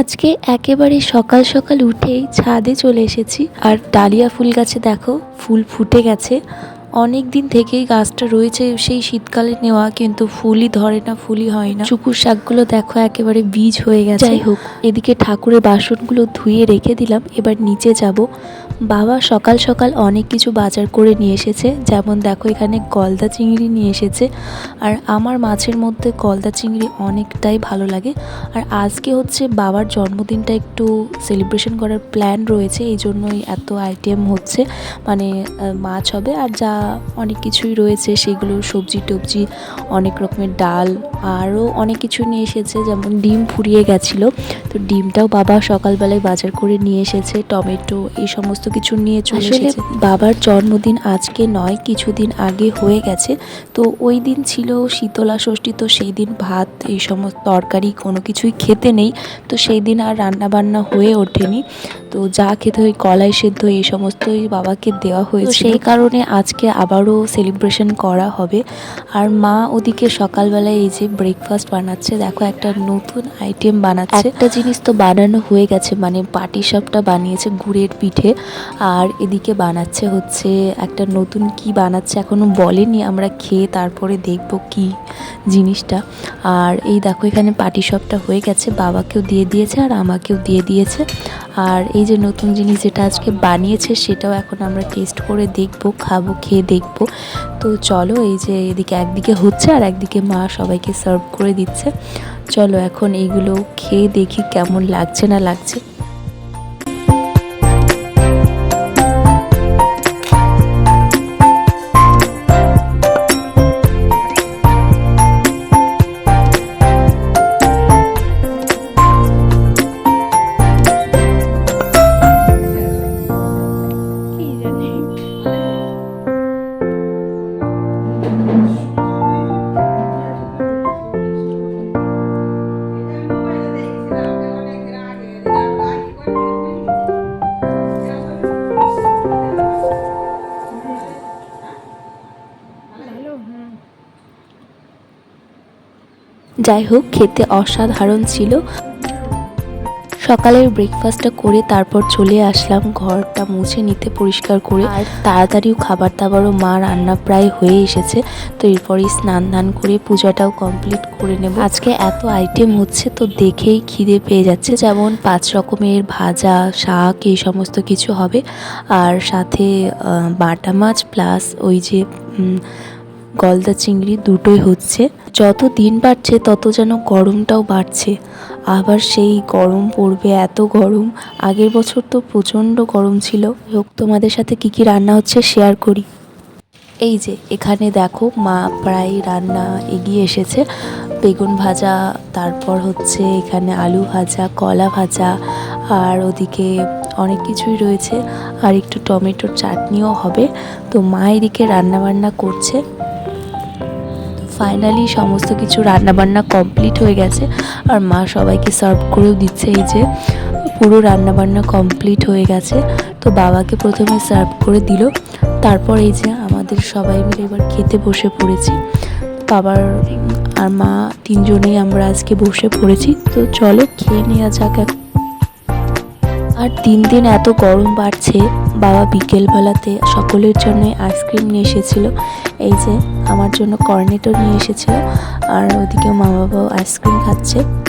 আজকে একেবারে সকাল সকাল উঠেই ছাদে চলে এসেছি। আর ডালিয়া ফুল গাছে দেখো, ফুল ফুটে গেছে। অনেক দিন থেকেই গাছটা রয়েছে সেই শীতকালে নেওয়া, কিন্তু ফুলই ধরে না, ফুলই হয় না। চুকুর শাকগুলো দেখো একেবারে বীজ হয়ে গেছে। যাই হোক, এদিকে ঠাকুরের বাসনগুলো ধুয়ে রেখে দিলাম, এবার নিচে যাব। বাবা সকাল সকাল অনেক কিছু বাজার করে নিয়ে এসেছে, যেমন দেখো এখানে গলদা চিংড়ি নিয়ে এসেছে, আর আমার মাছের মধ্যে গলদা চিংড়ি অনেকটাই ভালো লাগে। আর আজকে হচ্ছে বাবার জন্মদিনটা একটু সেলিব্রেশন করার প্ল্যান রয়েছে, এই জন্যই এত আইটেম হচ্ছে মানে মাছ হবে, আর যা অনেক কিছুই রয়েছে সেগুলো সবজি টবজি অনেক রকমের ডাল আরও অনেক কিছু নিয়ে এসেছে। যেমন ডিম ফুরিয়ে গেছিল তো ডিমটাও বাবা সকালবেলায় বাজার করে নিয়ে এসেছে টমেটো এই সমস্ত কিছু নিয়ে চলে এসেছে। বাবার জন্মদিন আজকে নয় কিছুদিন আগে হয়ে গেছে। তো ওই দিন ছিল শীতলা ষষ্ঠী তো সেই দিন ভাত এই সমস্ত তরকারি কোনো কিছুই খেতে নেই। তো সেই দিন আর রান্না বান্না হয়ে ওঠেনি। তো যা খেতে হয় কলাই সেদ্ধ এই সমস্তই বাবাকে দেওয়া হয়েছে সেই কারণে আজকে আবারও সেলিব্রেশন করা হবে। আর মা ওদিকে সকালবেলায় এই যে ব্রেকফাস্ট বানাচ্ছে দেখো একটা নতুন আইটেম বানাচ্ছে। একটা জিনিস তো বানানো হয়ে গেছে মানে পাটি সাপটা বানিয়েছে গুড়ের পিঠে। আর এদিকে বানাচ্ছে হচ্ছে একটা নতুন কি বানাচ্ছে এখনও বলেনি আমরা খেয়ে তারপরে দেখব কি জিনিসটা। আর এই দেখো এখানে পাটি সাপটা হয়ে গেছে বাবাকেও দিয়ে দিয়েছে আর আমাকেও দিয়ে দিয়েছে। আর এই যে নতুন জিনিস যেটা আজকে বানিয়েছে, সেটাও এখন আমরা টেস্ট করে দেখব, খাব, খেয়ে দেখব। তো চলো এই যে এদিকে একদিকে হচ্ছে আর একদিকে মা সবাইকে সার্ভ করে দিচ্ছে। চলো এখন এইগুলো খেয়ে দেখি কেমন লাগছে না লাগছে। যাই হোক খেতে অসাধারণ ছিল। সকালের ব্রেকফাস্টটা করে তারপর চলে আসলাম, ঘরটা মুছে নিতে পরিষ্কার করে। আর তাড়াতাড়িও খাবার দাবারও মা রান্না প্রায় হয়ে এসেছে, তো এরপরই স্নান দান করে পূজাটাও কমপ্লিট করে নেব। আজকে এত আইটেম হচ্ছে, তো দেখেই খিদে পেয়ে যাচ্ছে। যেমন পাঁচ রকমের ভাজা, শাক, এই সমস্ত কিছু হবে। আর সাথে বাটা মাছ প্লাস ওই যে গলদা চিংড়ি দুটোই হচ্ছে। যত দিন বাড়ছে, তত যেন গরমটাও বাড়ছে। আবার সেই গরম পড়বে, এত গরম। আগের বছর তো প্রচণ্ড গরম ছিল। হোক, তোমাদের সাথে কি কি রান্না হচ্ছে শেয়ার করি। এই যে, এখানে দেখো, মা প্রায় রান্না এগিয়ে এসেছে। বেগুন ভাজা, তারপর হচ্ছে এখানে আলু ভাজা, কলা ভাজা, আর ওদিকে অনেক কিছুই রয়েছে। আর একটু টমেটোর চাটনিও হবে। তো মা এদিকে রান্নাবান্না করছে। ফাইনালি সমস্ত কিছু রান্নাবান্না কমপ্লিট হয়ে গেছে। আর মা সবাইকে সার্ভ করেও দিচ্ছে এই যে, পুরো রান্নাবান্না কমপ্লিট হয়ে গেছে। তো বাবাকে প্রথমে সার্ভ করে দিল। তারপর এই যে আমাদের সবাই মিলে এবার খেতে বসে পড়েছি। বাবার আর মা তিনজনেই আমরা আজকে বসে পড়েছি। তো চলো খেয়ে নেওয়া যাক। আর দিন দিন এত গরম বাড়ছে বাবা বিকেলবেলাতে সকলের জন্য আইসক্রিম নিয়ে এসেছিল। এই যে, আমার জন্য কর্নেটো নিয়ে এসেছিল। আর ওদিকে মা বাবাও আইসক্রিম খাচ্ছে।